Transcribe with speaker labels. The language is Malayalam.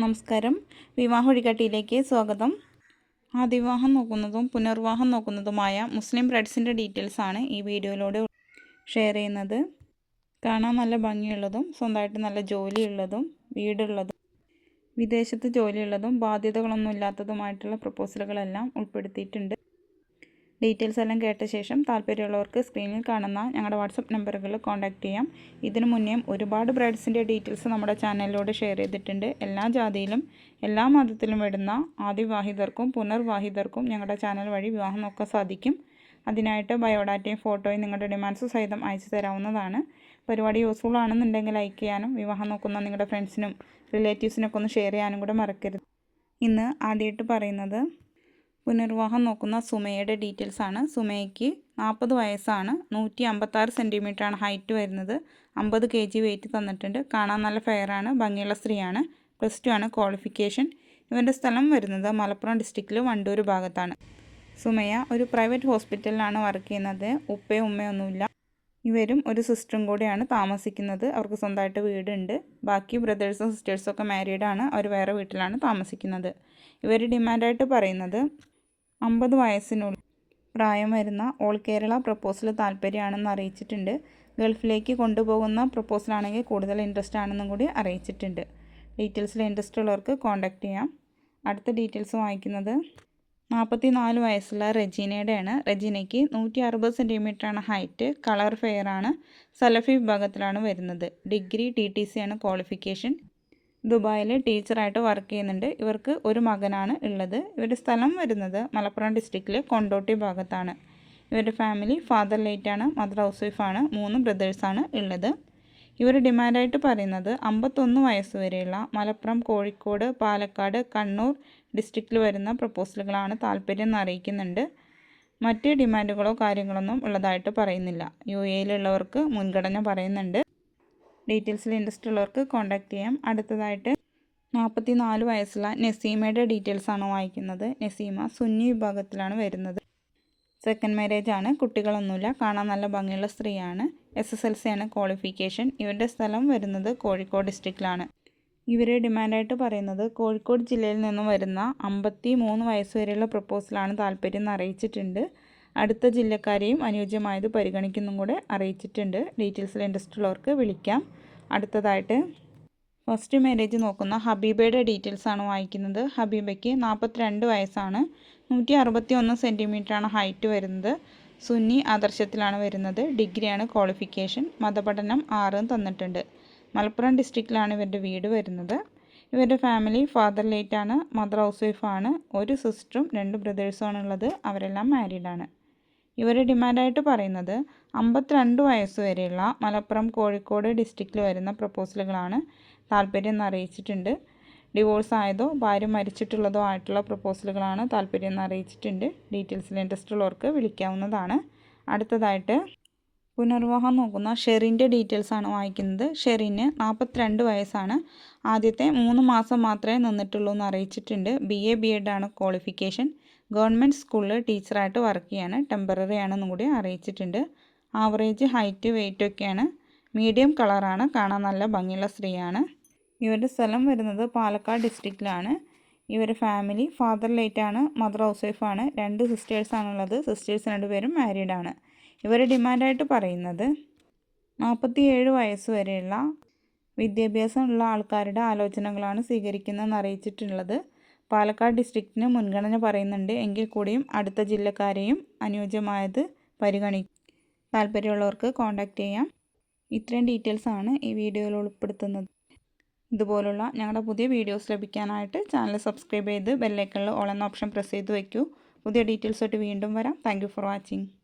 Speaker 1: നമസ്കാരം. വിവാഹ വഴികാട്ടിയിലേക്ക് സ്വാഗതം. ആദിവാഹം നോക്കുന്നതും പുനർവാഹം നോക്കുന്നതുമായ മുസ്ലിം ബ്രൈഡ്സിന്റെ ഡീറ്റെയിൽസ് ആണ് ഈ വീഡിയോയിലൂടെ ഷെയർ ചെയ്യുന്നത്. കാണാൻ നല്ല ഭംഗിയുള്ളതും സ്വന്തമായിട്ട് നല്ല ജോലിയുള്ളതും വീടുള്ളതും വിദേശത്ത് ജോലിയുള്ളതും ബാധ്യതകളൊന്നും ഇല്ലാത്തതുമായിട്ടുള്ള പ്രപ്പോസലുകളെല്ലാം ഉൾപ്പെടുത്തിയിട്ടുണ്ട്. ഡീറ്റെയിൽസ് എല്ലാം കേട്ട ശേഷം താല്പര്യമുള്ളവർക്ക് സ്ക്രീനിൽ കാണുന്ന ഞങ്ങളുടെ വാട്സപ്പ് നമ്പറുകളിൽ കോൺടാക്റ്റ് ചെയ്യാം. ഇതിനു മുന്നേ ഒരുപാട് ബ്രൈഡ്സിന്റെ ഡീറ്റെയിൽസ് നമ്മുടെ ചാനലിലൂടെ ഷെയർ ചെയ്തിട്ടുണ്ട്. എല്ലാ ജാതിയിലും എല്ലാ മതത്തിലും വരുന്ന ആദിവാഹിതർക്കും പുനർവാഹിതർക്കും ഞങ്ങളുടെ ചാനൽ വഴി വിവാഹം നോക്കാൻ സാധിക്കും. അതിനായിട്ട് ബയോഡാറ്റയും ഫോട്ടോയും നിങ്ങളുടെ ഡിമാൻഡ്സ് സഹിതം അയച്ചു തരാവുന്നതാണ്. പരിപാടി യൂസ്ഫുൾ ആണെന്നുണ്ടെങ്കിൽ ലൈക്ക് ചെയ്യാനും വിവാഹം നോക്കുന്ന നിങ്ങളുടെ ഫ്രണ്ട്സിനും റിലേറ്റീവ്സിനൊക്കെ ഒന്ന് ഷെയർ ചെയ്യാനും കൂടെ മറക്കരുത്. ഇന്ന് ആദ്യമായിട്ട് പറയുന്നത് പുനർവിവാഹം നോക്കുന്ന സുമയുടെ ഡീറ്റെയിൽസ് ആണ്. സുമയ്ക്ക് നാൽപ്പത് വയസ്സാണ്. നൂറ്റി അമ്പത്താറ് സെന്റിമീറ്ററാണ് ഹൈറ്റ് വരുന്നത്. അമ്പത് കെ ജി വെയിറ്റ് തന്നിട്ടുണ്ട്. കാണാൻ നല്ല ഫെയറാണ് ഭംഗിയുള്ള സ്ത്രീയാണ്. പ്ലസ് ടു ആണ് ക്വാളിഫിക്കേഷൻ ഇവന്റെ സ്ഥലം വരുന്നത് മലപ്പുറം ഡിസ്ട്രിക്റ്റിൽ വണ്ടൂർ ഭാഗത്താണ്. സുമയ ഒരു പ്രൈവറ്റ് ഹോസ്പിറ്റലിലാണ് വർക്ക് ചെയ്യുന്നത്. ഉപ്പയും ഉമ്മയൊന്നുമില്ല ഇവരും ഒരു സിസ്റ്ററും കൂടെയാണ് താമസിക്കുന്നത്. അവർക്ക് സ്വന്തമായിട്ട് വീടുണ്ട്. ബാക്കി ബ്രദേഴ്സും സിസ്റ്റേഴ്സും ഒക്കെ മാരീഡാണ് അവർ വേറെ വീട്ടിലാണ് താമസിക്കുന്നത്. ഇവർ ഡിമാൻഡായിട്ട് പറയുന്നത് അമ്പത് വയസ്സിനുള്ളിൽ പ്രായം വരുന്ന ഓൾ കേരള പ്രപ്പോസൽ താല്പര്യമാണെന്ന് അറിയിച്ചിട്ടുണ്ട്. ഗൾഫിലേക്ക് കൊണ്ടുപോകുന്ന പ്രപ്പോസലാണെങ്കിൽ കൂടുതൽ ഇൻട്രസ്റ്റ് ആണെന്നും കൂടി അറിയിച്ചിട്ടുണ്ട്. ഡീറ്റെയിൽസിൽ ഇൻട്രസ്റ്റ് ഉള്ളവർക്ക് കോൺടാക്റ്റ് ചെയ്യാം. അടുത്ത ഡീറ്റെയിൽസ് വായിക്കുന്നത് നാൽപ്പത്തി നാല് വയസ്സുള്ള റെജീനയുടെയാണ്. റെജീനയ്ക്ക് നൂറ്റി അറുപത് സെന്റിമീറ്ററാണ് ഹൈറ്റ് കളർ ഫെയർ ആണ്. സലഫി വിഭാഗത്തിലാണ് വരുന്നത്. ഡിഗ്രി ടി ടി സി ആണ് ക്വാളിഫിക്കേഷൻ ദുബായിൽ ടീച്ചറായിട്ട് വർക്ക് ചെയ്യുന്നുണ്ട്. ഇവർക്ക് ഒരു മകനാണ് ഉള്ളത്. ഇവരുടെ സ്ഥലം വരുന്നത് മലപ്പുറം ഡിസ്ട്രിക്റ്റിലെ കൊണ്ടോട്ടി ഭാഗത്താണ്. ഇവരുടെ ഫാമിലി ഫാദർ ലൈറ്റാണ് മദർ ഹൗസ് വൈഫാണ് മൂന്ന് ബ്രദേഴ്സാണ് ഉള്ളത്. ഇവർ ഡിമാൻഡായിട്ട് പറയുന്നത് അമ്പത്തൊന്ന് വയസ്സ് വരെയുള്ള മലപ്പുറം കോഴിക്കോട് പാലക്കാട് കണ്ണൂർ ഡിസ്ട്രിക്റ്റിൽ വരുന്ന പ്രപ്പോസലുകളാണ് താല്പര്യം അറിയിക്കുന്നുണ്ട്. മറ്റ് ഡിമാൻഡുകളോ കാര്യങ്ങളൊന്നും ഉള്ളതായിട്ട് പറയുന്നില്ല. യു എയിലുള്ളവർക്ക് മുൻഗണന പറയുന്നുണ്ട്. ഡീറ്റെയിൽസിൽ ഇൻട്രസ്റ്റ് ഉള്ളവർക്ക് കോൺടാക്റ്റ് ചെയ്യാം. അടുത്തതായിട്ട് നാൽപ്പത്തി നാല് വയസ്സുള്ള നസീമയുടെ ഡീറ്റെയിൽസ് ആണ് വായിക്കുന്നത്. നസീമ സുന്നി വിഭാഗത്തിലാണ് വരുന്നത്. സെക്കൻഡ് മാരേജ് ആണ്. കുട്ടികളൊന്നുമില്ല. കാണാൻ നല്ല ഭംഗിയുള്ള സ്ത്രീയാണ്. എസ് എസ് എൽ സി ആണ് ക്വാളിഫിക്കേഷൻ ഇവരുടെ സ്ഥലം വരുന്നത് കോഴിക്കോട് ഡിസ്ട്രിക്റ്റിലാണ് ഇവർ ഡിമാൻഡായിട്ട് പറയുന്നത് കോഴിക്കോട് ജില്ലയിൽ നിന്നും വരുന്ന അമ്പത്തി മൂന്ന് വയസ്സ് വരെയുള്ള പ്രപ്പോസലാണ് താല്പര്യം എന്ന് അറിയിച്ചിട്ടുണ്ട്. അടുത്ത ജില്ലക്കാരെയും അനുയോജ്യമായത് പരിഗണിക്കുന്നും കൂടെ അറിയിച്ചിട്ടുണ്ട്. ഡീറ്റെയിൽസിൽ ഇൻട്രസ്റ്റ് ഉള്ളവർക്ക് വിളിക്കാം. അടുത്തതായിട്ട് ഫസ്റ്റ് മാരേജ് നോക്കുന്ന ഹബീബയുടെ ഡീറ്റെയിൽസ് ആണ് വായിക്കുന്നത്. ഹബീബയ്ക്ക് നാൽപ്പത്തിരണ്ട് വയസ്സാണ്. നൂറ്റി അറുപത്തി ഒന്ന് സെന്റിമീറ്ററാണ് ഹൈറ്റ് വരുന്നത്. സുന്നി ആദർശത്തിലാണ് വരുന്നത്. ഡിഗ്രിയാണ് ക്വാളിഫിക്കേഷൻ. മതപഠനം ആറും തന്നിട്ടുണ്ട്. മലപ്പുറം ഡിസ്ട്രിക്റ്റിലാണ് ഇവരുടെ വീട് വരുന്നത്. ഇവരുടെ ഫാമിലി ഫാദർ ലേറ്റാണ് മദർ ഹൗസ് വൈഫാണ്. ഒരു സിസ്റ്ററും രണ്ട് ബ്രദേഴ്സും ആണുള്ളത്. അവരെല്ലാം മാരീഡാണ്. ഇവർ ഡിമാൻഡായിട്ട് പറയുന്നത് അമ്പത്തിരണ്ട് വയസ്സ് വരെയുള്ള മലപ്പുറം കോഴിക്കോട് ഡിസ്ട്രിക്റ്റിൽ വരുന്ന പ്രപ്പോസലുകളാണ് താല്പര്യം അറിയിച്ചിട്ടുണ്ട്. ഡിവോഴ്സ് ആയതോ ഭാര്യ മരിച്ചിട്ടുള്ളതോ ആയിട്ടുള്ള പ്രപ്പോസലുകളാണ് താല്പര്യം അറിയിച്ചിട്ടുണ്ട്. ഡീറ്റെയിൽസിൽ ഇൻട്രസ്റ്റ് ഉള്ളവർക്ക് വിളിക്കാവുന്നതാണ്. അടുത്തതായിട്ട് പുനർവിവാഹം നോക്കുന്ന ഷെറിന്റെ ഡീറ്റെയിൽസാണ് വായിക്കുന്നത്. ഷെറിന് നാൽപ്പത്തിരണ്ട് വയസ്സാണ്. ആദ്യത്തെ മൂന്ന് മാസം മാത്രമേ നിന്നിട്ടുള്ളൂ എന്ന് അറിയിച്ചിട്ടുണ്ട്. ബി എ ബി എഡ് ആണ് ക്വാളിഫിക്കേഷൻ. ഗവൺമെന്റ് സ്കൂളിൽ ടീച്ചറായിട്ട് വർക്ക് ചെയ്യാണ്. ടെമ്പററി ആണെന്നും കൂടി അറിയിച്ചിട്ടുണ്ട്. ആവറേജ് ഹൈറ്റ് വെയിറ്റ് ഒക്കെയാണ്. മീഡിയം കളറാണ്. കാണാൻ നല്ല ഭംഗിയുള്ള സ്ത്രീയാണ്. ഇവരുടെ സ്ഥലം വരുന്നത് പാലക്കാട് ഡിസ്ട്രിക്റ്റിലാണ്. ഇവരുടെ ഫാമിലി ഫാദർ ലൈറ്റാണ്. മദർ ഹൗസ് വൈഫാണ്. രണ്ട് സിസ്റ്റേഴ്സാണുള്ളത്. സിസ്റ്റേഴ്സ് രണ്ടുപേരും മാരീഡാണ്. ഇവർ ഡിമാൻഡായിട്ട് പറയുന്നത് നാൽപ്പത്തിയേഴ് വയസ്സ് വരെയുള്ള വിദ്യാഭ്യാസമുള്ള ആൾക്കാരുടെ ആലോചനകളാണ് സ്വീകരിക്കുന്നതെന്ന് അറിയിച്ചിട്ടുള്ളത്. പാലക്കാട് ഡിസ്ട്രിക്റ്റിന് മുൻഗണന പറയുന്നുണ്ട്. എങ്കിൽ കൂടിയും അടുത്ത ജില്ലക്കാരെയും അനുയോജ്യമായത് പരിഗണിക്കും. താല്പര്യമുള്ളവർക്ക് കോൺടാക്റ്റ് ചെയ്യാം. ഇത്രയും ഡീറ്റെയിൽസ് ആണ് ഈ വീഡിയോയിൽ ഉൾപ്പെടുത്തുന്നത്. ഇതുപോലുള്ള ഞങ്ങളുടെ പുതിയ വീഡിയോസ് ലഭിക്കാനായിട്ട് ചാനൽ സബ്സ്ക്രൈബ് ചെയ്ത് ബെല്ലൈക്കണിൽ ഓൾ എന്ന ഓപ്ഷൻ പ്രസ് ചെയ്ത് വയ്ക്കൂ. പുതിയ ഡീറ്റെയിൽസ് ആയിട്ട് വീണ്ടും വരാം. Thank for watching.